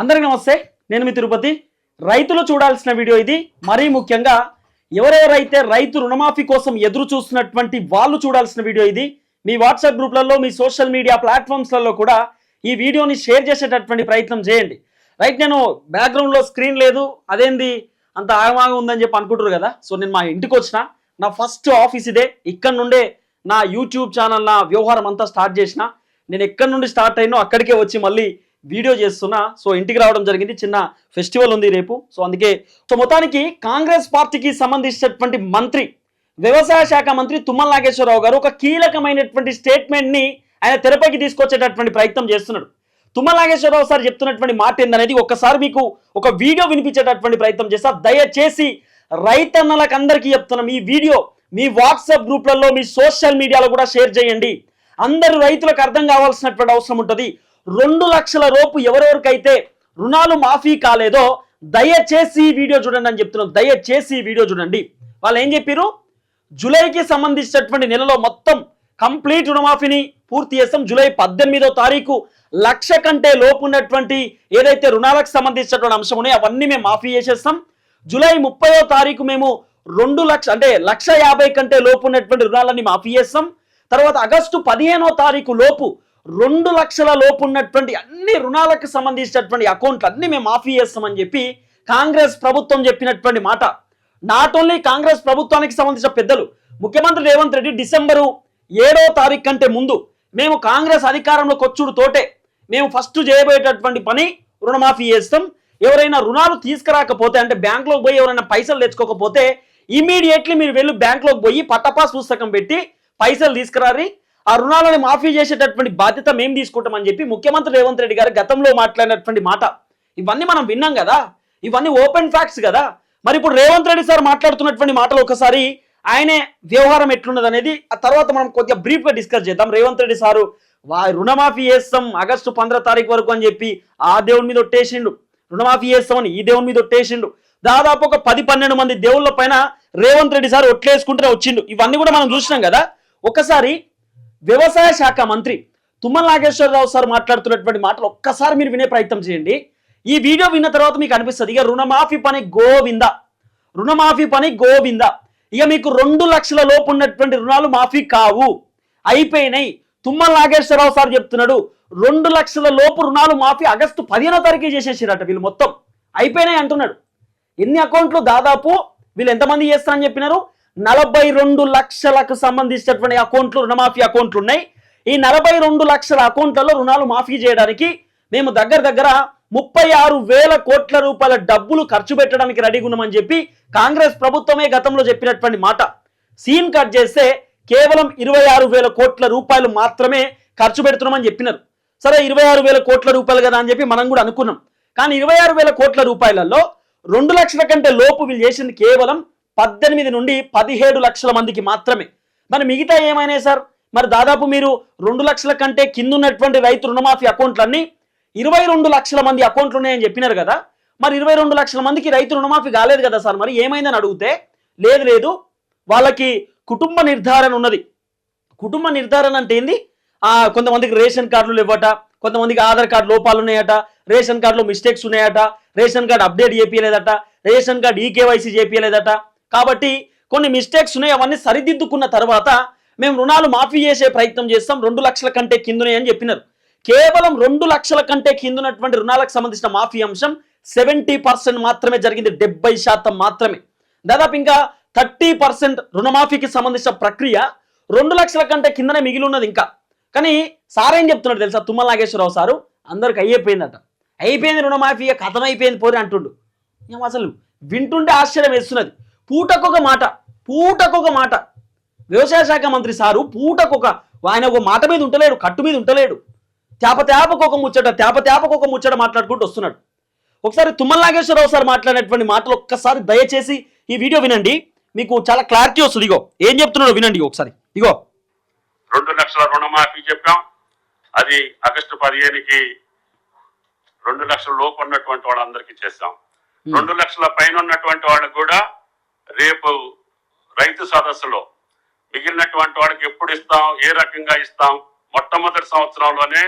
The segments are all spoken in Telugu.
అందరికీ నమస్తే నేను మీ తిరుపతి. రైతులు చూడాల్సిన వీడియో ఇది. మరీ ముఖ్యంగా ఎవరెవరైతే రైతు రుణమాఫీ కోసం ఎదురు చూస్తున్నటువంటి వాళ్ళు చూడాల్సిన వీడియో ఇది. మీ వాట్సాప్ గ్రూప్లలో మీ సోషల్ మీడియా ప్లాట్ఫామ్స్లలో కూడా ఈ వీడియోని షేర్ చేసేటటువంటి ప్రయత్నం చేయండి. రైట్ నేను బ్యాక్గ్రౌండ్లో స్క్రీన్ లేదు. అదేంది? అంత ఆగమాగం ఉందని చెప్పి అనుకుంటారు కదా. సో నేను మా ఇంటికి వచ్చిన. నా ఫస్ట్ ఆఫీస్ ఇదే. ఇక్కడ నుండే నా యూట్యూబ్ ఛానల్ నా వ్యవహారం అంతా స్టార్ట్ చేసిన. నేను ఎక్కడి నుండి స్టార్ట్ అయినో అక్కడికే వచ్చి మళ్ళీ వీడియో చేస్తున్నా. సో ఇంటికి రావడం జరిగింది. చిన్న ఫెస్టివల్ ఉంది రేపు. సో అందుకే సో మొత్తానికి కాంగ్రెస్ పార్టీకి సంబంధించినటువంటి మంత్రి వ్యవసాయ శాఖ మంత్రి తుమ్మల నాగేశ్వరరావు గారు ఒక కీలకమైనటువంటి స్టేట్మెంట్ని ఆయన తెరపైకి తీసుకొచ్చేటటువంటి ప్రయత్నం చేస్తున్నాడు. తుమ్మల నాగేశ్వరరావు సార్ చెప్తున్నటువంటి మాట ఏందనేది ఒక్కసారి మీకు ఒక వీడియో వినిపించేటటువంటి ప్రయత్నం చేస్తా. దయచేసి రైతన్నలకు అందరికీ చెప్తున్నాం ఈ వీడియో మీ వాట్సాప్ గ్రూప్లలో మీ సోషల్ మీడియాలో కూడా షేర్ చేయండి. అందరు రైతులకు అర్థం కావాల్సినటువంటి అవసరం ఉంటుంది. రెండు లక్షల లోపు ఎవరెవరికైతే రుణాలు మాఫీ కాలేదో దయచేసి ఈ వీడియో చూడండి అని చెప్తున్నాం దయచేసి వీడియో చూడండి. వాళ్ళు ఏం చెప్పారు జూలైకి సంబంధించినటువంటి నెలలో మొత్తం కంప్లీట్ రుణమాఫీని పూర్తి చేస్తాం. జూలై పద్దెనిమిదో తారీఖు లక్ష కంటే లోపు ఉన్నటువంటి ఏదైతే రుణాలకు సంబంధించినటువంటి అంశం ఉన్నాయో అవన్నీ మేము మాఫీ చేసేస్తాం. జూలై ముప్పయో తారీఖు మేము రెండు లక్ష అంటే లక్ష యాభై కంటే లోపు ఉన్నటువంటి రుణాలన్నీ మాఫీ చేస్తాం. తర్వాత ఆగస్టు పదిహేనో తారీఖు లోపు రెండు లక్షల లోపు ఉన్నటువంటి అన్ని రుణాలకు సంబంధించినటువంటి అకౌంట్లు అన్ని మేము మాఫీ చేస్తామని చెప్పి కాంగ్రెస్ ప్రభుత్వం చెప్పినటువంటి మాట. నాట్ ఓన్లీ కాంగ్రెస్ ప్రభుత్వానికి సంబంధించిన పెద్దలు ముఖ్యమంత్రి రేవంత్ రెడ్డి డిసెంబరు ఏడో తారీఖు కంటే ముందు మేము కాంగ్రెస్ అధికారంలోకి వచ్చుడు తోటే మేము ఫస్ట్ చేయబోయేటటువంటి పని రుణమాఫీ చేస్తాం. ఎవరైనా రుణాలు తీసుకురాకపోతే అంటే బ్యాంకులోకి పోయి ఎవరైనా పైసలు తెచ్చుకోకపోతే ఇమీడియట్లీ మీరు వెళ్ళి బ్యాంకులోకి పోయి పట్టపాస్ పుస్తకం పెట్టి పైసలు తీసుకురారి ఆ రుణాలను మాఫీ చేసేటటువంటి బాధ్యత మేము తీసుకుంటామని చెప్పి ముఖ్యమంత్రి రేవంత్ రెడ్డి గారు గతంలో మాట్లాడినటువంటి మాట. ఇవన్నీ మనం విన్నాం కదా? ఇవన్నీ ఓపెన్ ఫ్యాక్ట్స్ కదా? మరి ఇప్పుడు రేవంత్ రెడ్డి సార్ మాట్లాడుతున్నటువంటి మాటలు ఒకసారి ఆయనే వ్యవహారం ఎట్లున్నది అనేది ఆ తర్వాత మనం కొద్దిగా బ్రీఫ్గా డిస్కస్ చేద్దాం. రేవంత్ రెడ్డి సారు వా రుణమాఫీ చేస్తాం ఆగస్టు పంద్ర తారీఖు వరకు అని చెప్పి ఆ దేవుని మీద ఒట్టేసిండు. రుణమాఫీ చేస్తామని ఈ దేవుని మీద ఒట్టేసిండు. దాదాపు ఒక పది పన్నెండు మంది దేవుళ్ళ పైన రేవంత్ రెడ్డి సార్ ఒట్లేసుకుంటూనే వచ్చిండు. ఇవన్నీ కూడా మనం చూసినాం కదా? ఒకసారి వ్యవసాయ శాఖ మంత్రి తుమ్మల నాగేశ్వరరావు సార్ మాట్లాడుతున్నటువంటి మాటలు ఒక్కసారి మీరు వినే ప్రయత్నం చేయండి. ఈ వీడియో విన్న తర్వాత మీకు అనిపిస్తుంది ఇక రుణమాఫీ పని గోవింద. రుణమాఫీ పని గోవింద. ఇక మీకు రెండు లక్షల లోపు ఉన్నటువంటి రుణాలు మాఫీ కావు. అయిపోయినాయి. తుమ్మల నాగేశ్వరరావు సార్ చెప్తున్నాడు రెండు లక్షల లోపు రుణాలు మాఫీ ఆగస్టు పదిహేనో తారీఖు చేసేసారట వీళ్ళు మొత్తం. అయిపోయినాయి అంటున్నాడు. ఎన్ని అకౌంట్లు దాదాపు వీళ్ళు ఎంతమంది చేస్తారని చెప్పినారు? నలభై రెండు లక్షలకు సంబంధించినటువంటి అకౌంట్లు రుణమాఫీ అకౌంట్లు ఉన్నాయి. ఈ నలభై రెండు లక్షల అకౌంట్లలో రుణాలు మాఫీ చేయడానికి మేము దగ్గర దగ్గర ముప్పై ఆరు వేల కోట్ల రూపాయల డబ్బులు ఖర్చు పెట్టడానికి రెడీగా ఉన్నామని చెప్పి కాంగ్రెస్ ప్రభుత్వమే గతంలో చెప్పినటువంటి మాట. సీన్ కట్ చేస్తే కేవలం ఇరవై ఆరు వేల కోట్ల రూపాయలు మాత్రమే ఖర్చు పెడుతున్నామని చెప్పినారు. సరే ఇరవై ఆరు వేల కోట్ల రూపాయలు కదా అని చెప్పి మనం కూడా అనుకున్నాం. కానీ ఇరవై ఆరు వేల కోట్ల రూపాయలలో రెండు లక్షల కంటే లోపు వీళ్ళు చేసింది కేవలం పద్దెనిమిది నుండి పదిహేడు లక్షల మందికి మాత్రమే. మరి మిగతా ఏమైనాయి సార్? మరి దాదాపు మీరు రెండు లక్షల కంటే కింద ఉన్నటువంటి రైతు రుణమాఫీ అకౌంట్లన్నీ ఇరవై రెండు లక్షల మంది అకౌంట్లు ఉన్నాయని చెప్పినారు కదా. మరి ఇరవై రెండు లక్షల మందికి రైతు రుణమాఫీ కాలేదు కదా సార్? మరి ఏమైందని అడిగితే లేదు లేదు వాళ్ళకి కుటుంబ నిర్ధారణ ఉన్నది. కుటుంబ నిర్ధారణ అంటే ఏంది? ఆ, కొంతమందికి రేషన్ కార్డులు ఇవ్వట కొంతమందికి ఆధార్ కార్డు లోపాలు ఉన్నాయట రేషన్ కార్డులో మిస్టేక్స్ ఉన్నాయట రేషన్ కార్డు అప్డేట్ చేయలేదట రేషన్ కార్డు ఈకేవైసీ చేయలేదట కాబట్టి కొన్ని మిస్టేక్స్ ఉన్నాయి అవన్నీ సరిదిద్దుకున్న తర్వాత మేము రుణాలు మాఫీ చేసే ప్రయత్నం చేస్తాం. రెండు లక్షల కంటే కిందనే అని చెప్పినారు. కేవలం రెండు లక్షల కంటే కిందున్నటువంటి రుణాలకు సంబంధించిన మాఫీ అంశం సెవెంటీ పర్సెంట్ మాత్రమే జరిగింది. డెబ్బై శాతం మాత్రమే. దాదాపు ఇంకా థర్టీ పర్సెంట్ రుణమాఫీకి సంబంధించిన ప్రక్రియ రెండు లక్షల కంటే కిందనే మిగిలి ఉన్నది ఇంకా. కానీ సార్ ఏం చెప్తున్నాడు తెలుసా? తుమ్మల నాగేశ్వరరావు సారు అందరికి అయ్యిపోయిందట. అయిపోయింది రుణమాఫీ కథమైపోయింది పోరి అంటుండు. అసలు వింటుంటే ఆశ్చర్యం వేస్తున్నది. పూటకొక మాట పూటకొక మాట. వ్యవసాయ శాఖ మంత్రి సారు పూటకొక ఆయన ఒక మాట మీద ఉంటలేడు కట్టు మీద ఉంటలేడు. తేప తేపకొక ముచ్చట తేప తేపకొక ముచ్చట మాట్లాడుకుంటూ వస్తున్నాడు. ఒకసారి తుమ్మల నాగేశ్వరరావు సార్ మాట్లాడినటువంటి మాటలు ఒక్కసారి దయచేసి ఈ వీడియో వినండి. మీకు చాలా క్లారిటీ వస్తుంది ఇగో. ఏం చెప్తున్నాడో వినండి ఒకసారి. ఇగో. రెండు లక్షల రుణమాఫీ చెప్పాం. అది ఆగస్టు పదిహేనుకి రెండు లక్షల లోపు ఉన్నటువంటి వాళ్ళందరికీ చేస్తాం రెండు లక్షల పైన ఉన్నటువంటి వాళ్ళకు కూడా రేపు రైతు సదస్సులో మిగిలినటువంటి వాళ్ళకి ఎప్పుడు ఇస్తాం ఏ రకంగా ఇస్తాం మొట్టమొదటి సంవత్సరంలోనే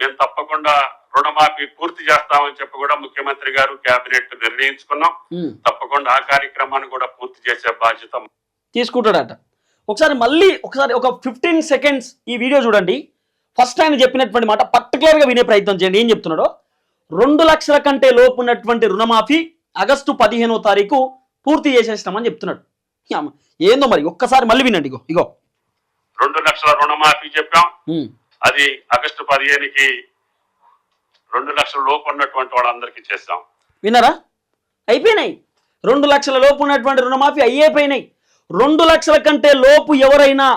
మేము తప్పకుండా రుణమాఫీ పూర్తి చేస్తామని చెప్పి కూడా ముఖ్యమంత్రి గారు కేబినెట్ నిర్ణయించుకున్నాం. తప్పకుండా ఆ కార్యక్రమాన్ని కూడా పూర్తి చేసే బాధ్యత తీసుకుంటాడట. ఒకసారి మళ్ళీ ఒకసారి ఒక ఫిఫ్టీన్ సెకండ్స్ ఈ వీడియో చూడండి. ఫస్ట్ ఆయన చెప్పినటువంటి మాట పర్టికులర్గా వినే ప్రయత్నం చేయండి. ఏం చెప్తున్నాడో? రెండు లక్షల కంటే లోపు ఉన్నటువంటి రుణమాఫీ ఆగస్టు పదిహేనో తారీఖు పూర్తి చేసేసినామని చెప్తున్నాడు. ఏందో మరి ఒక్కసారి మళ్ళీ వినండి ఇగో ఇగో. రెండు లక్షల రుణమాఫీ చెప్పాం. అది ఆగస్టు పదిహేనుకి రెండు లక్షల లోపు ఉన్నటువంటి వాళ్ళందరికీ చేస్తాం విన్నారా? అయిపోయినాయి. రెండు లక్షల లోపు ఉన్నటువంటి రుణమాఫీ అయ్యేపోయినాయి. రెండు లక్షల కంటే లోపు ఎవరైనా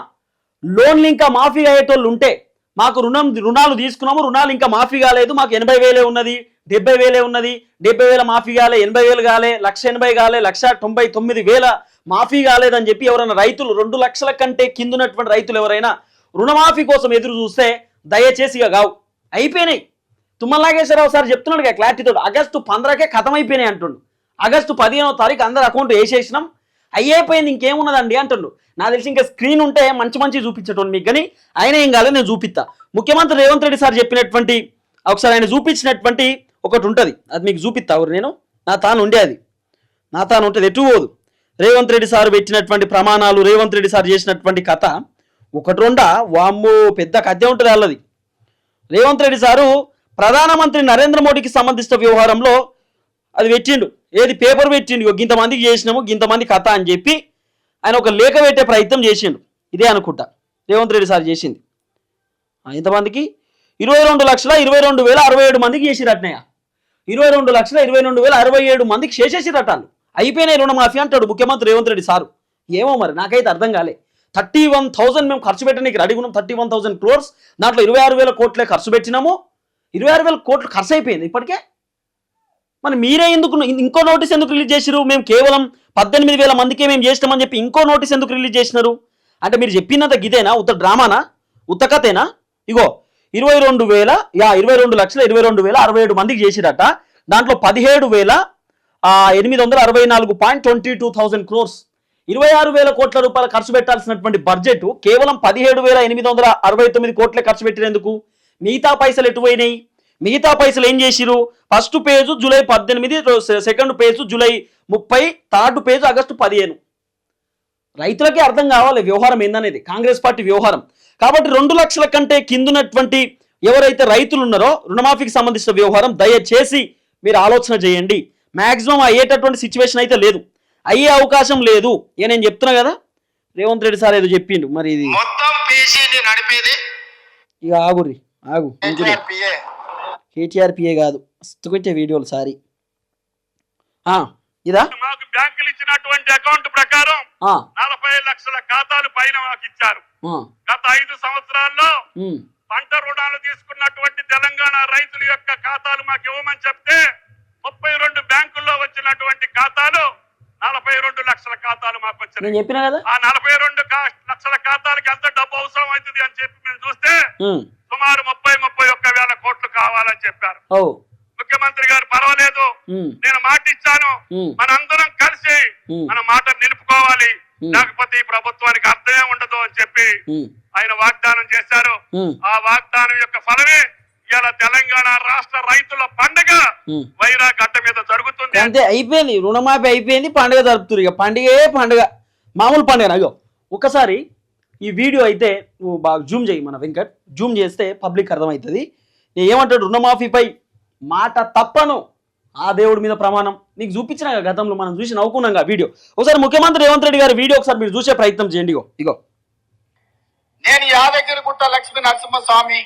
లోన్లు ఇంకా మాఫీ అయ్యేటోళ్ళు ఉంటే మాకు రుణం రుణాలు తీసుకున్నాము రుణాలు ఇంకా మాఫీ కాలేదు మాకు ఎనభై వేలే ఉన్నది. డెబ్బై వేలే ఉన్నది. డెబ్బై వేల మాఫీ కాలే ఎనభై వేలు కాలే లక్ష ఎనభై కాలే లక్ష తొంభై తొమ్మిది వేల మాఫీ కాలేదని చెప్పి ఎవరైనా రైతులు రెండు లక్షల కంటే కిందున్నటువంటి రైతులు ఎవరైనా రుణమాఫీ కోసం ఎదురు చూస్తే దయచేసి ఇక కావు అయిపోయినాయి. తుమ్మల నాగేశ్వరరావు సార్ చెప్తున్నాడు కదా క్లారిటీతో. ఆగస్టు పంద్రకే ఖతం అయిపోయినాయి అంటుండు. ఆగస్టు పదిహేనో తారీఖు అందరు అకౌంట్ వేసేసినాం. అయ్యేపోయింది ఇంకేమున్నదండి అంటుండు. నా తెలిసి ఇంకా స్క్రీన్ ఉంటే మంచి మంచి చూపించటం మీకు కానీ ఆయన ఏం కాలేదు నేను చూపిస్తా ముఖ్యమంత్రి రేవంత్ రెడ్డి సార్ చెప్పినటువంటి ఒకసారి ఆయన చూపించినటువంటి ఒకటి ఉంటుంది. అది మీకు చూపిస్తా ఎవరు నేను. నా తాను ఉండే అది. నా తాను ఉంటుంది. ఎటు పోదు. రేవంత్ రెడ్డి సార్ పెట్టినటువంటి ప్రమాణాలు రేవంత్ రెడ్డి సార్ చేసినటువంటి కథ ఒకటి రెండా? వామ్మో పెద్ద కథే ఉంటుంది వాళ్ళది. రేవంత్ రెడ్డి సారు ప్రధానమంత్రి నరేంద్ర మోడీకి సంబంధించిన వ్యవహారంలో అది పెట్టిండు. ఏది పేపర్ పెట్టిండు. ఇంతమందికి గింతమందికి చేసినాము ఇంతమంది కథ అని చెప్పి ఆయన ఒక లేఖ పెట్టే ప్రయత్నం చేసిండు. ఇదే అనుకుంటా. రేవంత్ రెడ్డి సార్ చేసింది. ఇంతమందికి ఇరవై రెండు లక్షల ఇరవై రెండు వేల అరవై ఏడు మందికి చేసిరట్నయ్య. ఇరవై రెండు లక్షల ఇరవై రెండు వేల అరవై ఏడు మందికి చేసేసిరటాలు అయిపోయినాయి రుణమాఫీ అంటాడు ముఖ్యమంత్రి రేవంత్ రెడ్డి సారు. ఏమో మరి నాకైతే అర్థం కాలే. థర్టీ వన్ థౌసండ్ మేము ఖర్చు పెట్టడానికి రెడీ ఉన్నాం. థర్టీ వన్ థౌసండ్ క్రోర్స్ దాంట్లో ఇరవై ఆరు వేల కోట్లే ఖర్చు పెట్టినాము. ఇరవై ఆరు వేల కోట్లు ఖర్చు అయిపోయింది ఇప్పటికే. మరి మీరే ఎందుకు ఇంకో నోటీస్ ఎందుకు రిలీజ్ చేసిరు మేము కేవలం పద్దెనిమిది వేల మందికే మేము చేసినామని చెప్పి ఇంకో నోటీస్ ఎందుకు రిలీజ్ చేసినారు? అంటే మీరు చెప్పినంత గిదేనా? ఉత్త డ్రామానా? ఉత్త కథేనా? ఇగో ఇరవై రెండు వేల యా ఇరవై రెండు లక్షల ఇరవై రెండు వేల అరవై ఏడు మందికి చేసిరట. దాంట్లో పదిహేడు వేల ఎనిమిది వందల అరవై నాలుగు point twenty two thousand crores. ఇరవై ఆరు వేల కోట్ల రూపాయలు ఖర్చు పెట్టాల్సినటువంటి బడ్జెట్ కేవలం పదిహేడు వేల ఎనిమిది వందల అరవై తొమ్మిది కోట్లే ఖర్చు పెట్టినందుకు మిగతా పైసలు ఎటువైనాయి మిగతా పైసలు ఏం చేసిరు ఫస్ట్ పేజు జూలై పద్దెనిమిది సెకండ్ పేజు జూలై ముప్పై థర్డ్ పేజు ఆగస్టు పదిహేను. రైతులకే అర్థం కావాలి వ్యవహారం ఏందనేది. కాంగ్రెస్ పార్టీ వ్యవహారం. కాబట్టి రెండు లక్షల కంటే కిందున్నటువంటి ఎవరైతే రైతులు ఉన్నారో రుణమాఫీకి సంబంధించిన వ్యవహారం దయచేసి మీరు ఆలోచన చేయండి. మాక్సిమం అయ్యేటటువంటి సిచ్యువేషన్ అయితే లేదు. అయ్యే అవకాశం లేదు. ఏ నేను చెప్తున్నా కదా రేవంత్ రెడ్డి సార్ ఏదో చెప్పిండు. మరి ఇది ఇక ఆగురి ఆగు. ఇంకులే. పిఏ కేటీఆర్ పిఏ కాదు. మస్తు వీడియోలు సారీ. ఇదా? మాకు బ్యాంకులు ఇచ్చినటువంటి అకౌంట్ ప్రకారం నలభై లక్షల ఖాతాలు పైన మాకు ఇచ్చారు. గత ఐదు సంవత్సరాల్లో పంట రుణాలు తీసుకున్నటువంటి తెలంగాణ రైతుల యొక్క ఖాతాలు మాకు ఇవ్వమని చెప్తే ముప్పై రెండు బ్యాంకుల్లో వచ్చినటువంటి ఖాతాలు నలభై రెండు లక్షల ఖాతాలు మాకు వచ్చినాయి. చెప్పినా కదా? ఆ నలభై రెండు లక్షల ఖాతాలకి ఎంత డబ్బు అవసరం అవుతుంది అని చెప్పి మేము చూస్తే సుమారు ముప్పై ముప్పై ఒక్క వేల కోట్లు కావాలని చెప్పారు. ముఖ్యమంత్రి గారు పర్వాలేదు. నేను మాట ఇచ్చాను మనందరం కలిసి మన మాట నిలుపుకోవాలి. లేకపోతే ఈ ప్రభుత్వానికి అర్థమే ఉండదు అని చెప్పి ఆయన వాగ్దానం చేశారు. ఆ వాగ్దానం యొక్క ఫలమే ఇలా తెలంగాణ రాష్ట్ర రైతుల పండుగ. వైరా గడ్డ మీద జరుగుతుంది. అంతే అయిపోయింది. రుణమాఫీ అయిపోయింది పండుగ జరుపుతురు ఇక. పండుగే పండుగ. మామూలు పండుగ అయ్యో ఒకసారి ఈ వీడియో అయితే నువ్వు బాగా జూమ్ చేయి మన వెంకట్. జూమ్ చేస్తే పబ్లిక్ అర్థమవుతుంది. ఏమంటాడు? రుణమాఫీపై మాట తప్పను. ఆ దేవుడి మీద ప్రమాణం. నీకు చూపించిన గతంలో మనం చూసి నవ్వుకున్నాం వీడియో. ఒకసారి ముఖ్యమంత్రి రేవంత్ రెడ్డి గారి వీడియో ఒకసారి మీరు చూసే ప్రయత్నం చేయండి ఇగో. ఇగో. నేను యాదగిరిగుట్ట లక్ష్మీ నరసింహస్వామి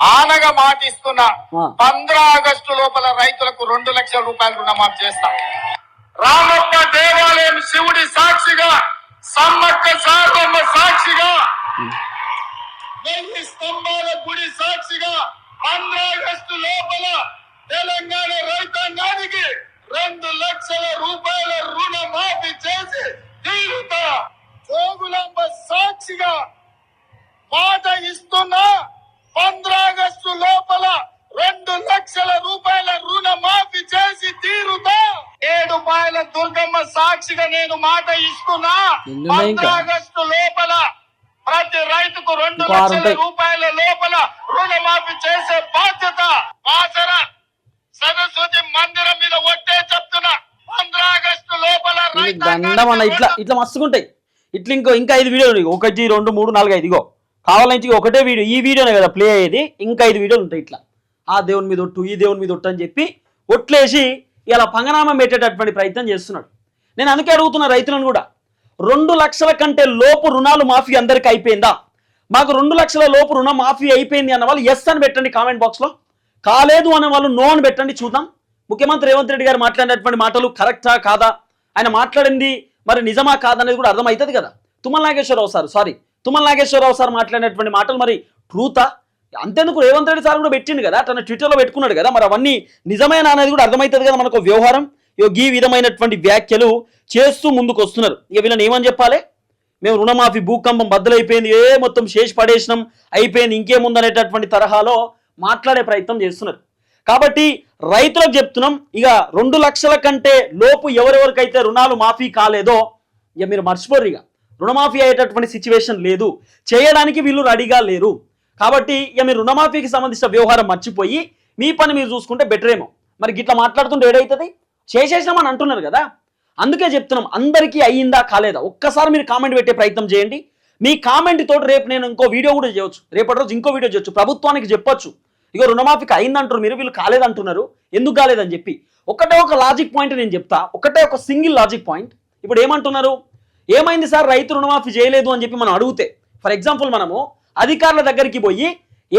ఆనగా మాటిస్తున్నా ఆ. పంద్ర ఆగస్టు లోపల రైతులకు రెండు లక్షల రూపాయలు రుణమాఫీ చేస్తా. రామప్ప దేవాలయం శివుడి సాక్షిగా సమ్మక్క సారమ్మ సాక్షిగా వెయ్యి స్తంభాల గుడి సాక్షిగా ఆగస్టు లోపల తెలంగాణ రైతాంగానికి రెండు లక్షల రూపాయల రుణమాఫీ చేసి తీరుతా. జోగులాంబ సాక్షిగా మాట ఇస్తున్నా ఆగస్టు లోపల రెండు లక్షల రూపాయల రుణ మాఫీ చేసి తీరుతా. ఏడు పాయల దుర్గమ్మ సాక్షిగా నేను మాట ఇస్తున్నా? ఆగస్టు లోపల ప్రతి రైతుకు రెండు లక్షల. రూపాయల లోపల రుణమాఫీ చేసే బాధ్యత సరస్వతి మందిరం మీద ఒట్టే చెప్తున్నా. పంద్రా ఆగస్టు లోపల ఇట్లా ఇట్లా మస్తుకుంటాయి. ఇట్లా ఇంకో ఇంకా ఐదు వీడియోలు. ఒకటి రెండు మూడు నాలుగు ఐదు ఇగో. కావాలంటే ఇగో ఒకటే వీడియో. ఈ వీడియోనే కదా ప్లే అయ్యేది. ఇంకా ఐదు వీడియోలు ఉంటాయి ఇట్లా. ఆ దేవుని మీద ఒట్టు ఈ దేవుని మీద ఒట్టు అని చెప్పి ఒట్లేసి ఇలా పంగనామం పెట్టేటటువంటి ప్రయత్నం చేస్తున్నాడు. నేను అందుకే అడుగుతున్నా రైతులను కూడా. రెండు లక్షల కంటే లోపు రుణాలు మాఫీ అందరికి అయిపోయిందా? మాకు రెండు లక్షల లోపు రుణం మాఫీ అయిపోయింది అన్న వాళ్ళు ఎస్ అని పెట్టండి కామెంట్ బాక్స్లో కాలేదు అనే వాళ్ళు నో అని పెట్టండి చూద్దాం. ముఖ్యమంత్రి రేవంత్ రెడ్డి గారు మాట్లాడినటువంటి మాటలు కరెక్టా కాదా? ఆయన మాట్లాడింది మరి నిజమా కాదనేది కూడా అర్థమవుతుంది కదా. Tummala Nageswararao sir sorry Tummala Nageswararao sir మాట్లాడినటువంటి మాటలు మరి ట్రూతా అంతేందుకు రేవంత్ రెడ్డి సార్ కూడా పెట్టిండు కదా. తన ట్విట్టర్లో పెట్టుకున్నాడు కదా. మరి అవన్నీ నిజమేనా అనేది కూడా అర్థమవుతుంది కదా మనకు వ్యవహారం. ఈ విధమైనటువంటి వ్యాఖ్యలు చేస్తూ ముందుకు వస్తున్నారు ఇక వీళ్ళని ఏమని చెప్పాలి? మేము రుణమాఫీ భూకంపం బద్దలైపోయింది ఏ మొత్తం శేషి పడేసినాం అయిపోయింది ఇంకేముందనేటటువంటి తరహాలో మాట్లాడే ప్రయత్నం చేస్తున్నారు. కాబట్టి రైతులకు చెప్తున్నాం ఇక రెండు లక్షల కంటే లోపు ఎవరెవరికైతే రుణాలు మాఫీ కాలేదో ఇక మీరు మర్చిపోరు ఇక. రుణమాఫీ అయ్యేటటువంటి సిచ్యువేషన్ లేదు. చేయడానికి వీళ్ళు రెడీగా లేరు. కాబట్టి ఇక మీరు రుణమాఫీకి సంబంధించిన వ్యవహారం మర్చిపోయి మీ పని మీరు చూసుకుంటే బెటర్ ఏమో మరి గిట్లా మాట్లాడుతుంటే ఏడవుతుంది చేసేసినామని అంటున్నారు కదా? అందుకే చెప్తున్నాం అందరికీ అయ్యిందా కాలేదా? ఒక్కసారి మీరు కామెంట్ పెట్టే ప్రయత్నం చేయండి. మీ కామెంట్ తోటి రేపు నేను ఇంకో వీడియో కూడా చేయొచ్చు. రేపటి రోజు ఇంకో వీడియో చేయొచ్చు. ప్రభుత్వానికి చెప్పొచ్చు. ఇగో రుణమాఫీకి అయిందంటారు మీరు వీళ్ళు కాలేదంటున్నారు. ఎందుకు కాలేదని చెప్పి. ఒకటే ఒక లాజిక్ పాయింట్ నేను చెప్తా. ఒకటే ఒక సింగిల్ లాజిక్ పాయింట్ ఇప్పుడు ఏమంటున్నారు? ఏమైంది సార్? రైతు రుణమాఫీ చేయలేదు అని చెప్పి మనం అడిగితే. ఫర్ ఎగ్జాంపుల్ మనము అధికారుల దగ్గరికి పోయి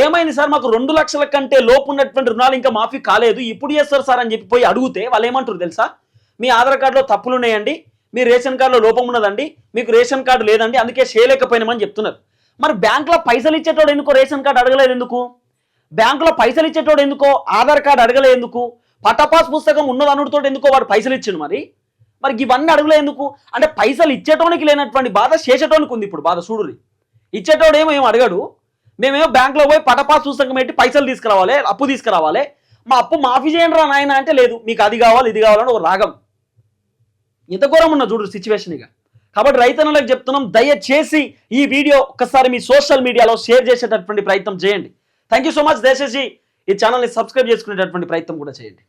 ఏమైంది సార్? మాకు రెండు లక్షల కంటే లోపు ఉన్నటువంటి రుణాలు ఇంకా మాఫీ కాలేదు. ఇప్పుడు చేస్తారు సార్ అని చెప్పి పోయి అడిగితే వాళ్ళు ఏమంటారు తెలుసా? మీ ఆధార్ కార్డులో తప్పులు ఉన్నాయండి. మీ రేషన్ కార్డులో లోపం ఉన్నదండి. మీకు రేషన్ కార్డు లేదండి. అందుకే చేయలేకపోయినామని చెప్తున్నారు. మరి బ్యాంకులో పైసలు ఇచ్చేటోడు ఎందుకో రేషన్ కార్డు అడగలేదు ఎందుకు? బ్యాంకులో పైసలు ఇచ్చేటోడు ఎందుకో? ఆధార్ కార్డు అడగలేదు ఎందుకు? పట్టపాస్ పుస్తకం ఉన్నదనుడితో ఎందుకో వాడు పైసలు ఇచ్చిండు మరి? మరి ఇవన్నీ అడగలే ఎందుకు? అంటే పైసలు ఇచ్చేటోనికి లేనటువంటి బాధ చేసేటోనికి ఉంది ఇప్పుడు బాధ చూడురి ఇచ్చేటోడు ఏమో ఏం అడగడు. మేమేమో బ్యాంకులో పోయి పటపా పుస్తకం పెట్టి పైసలు తీసుకురావాలి అప్పు తీసుకురావాలి. మా అప్పు మాఫీ చేయండి రా నాయన అంటే లేదు. మీకు అది కావాలి ఇది కావాలని ఒక రాగం. ఇంత ఘోరం ఉన్న చూడు సిచ్యువేషన్ ఇక. కాబట్టి రైతన్నలకు చెప్తున్నాం దయచేసి ఈ వీడియో ఒక్కసారి మీ సోషల్ మీడియాలో షేర్ చేసేటటువంటి ప్రయత్నం చేయండి. థ్యాంక్ యూ సో మచ్ దయచేసి ఈ ఛానల్ని సబ్స్క్రైబ్ చేసుకునేటటువంటి ప్రయత్నం కూడా చేయండి.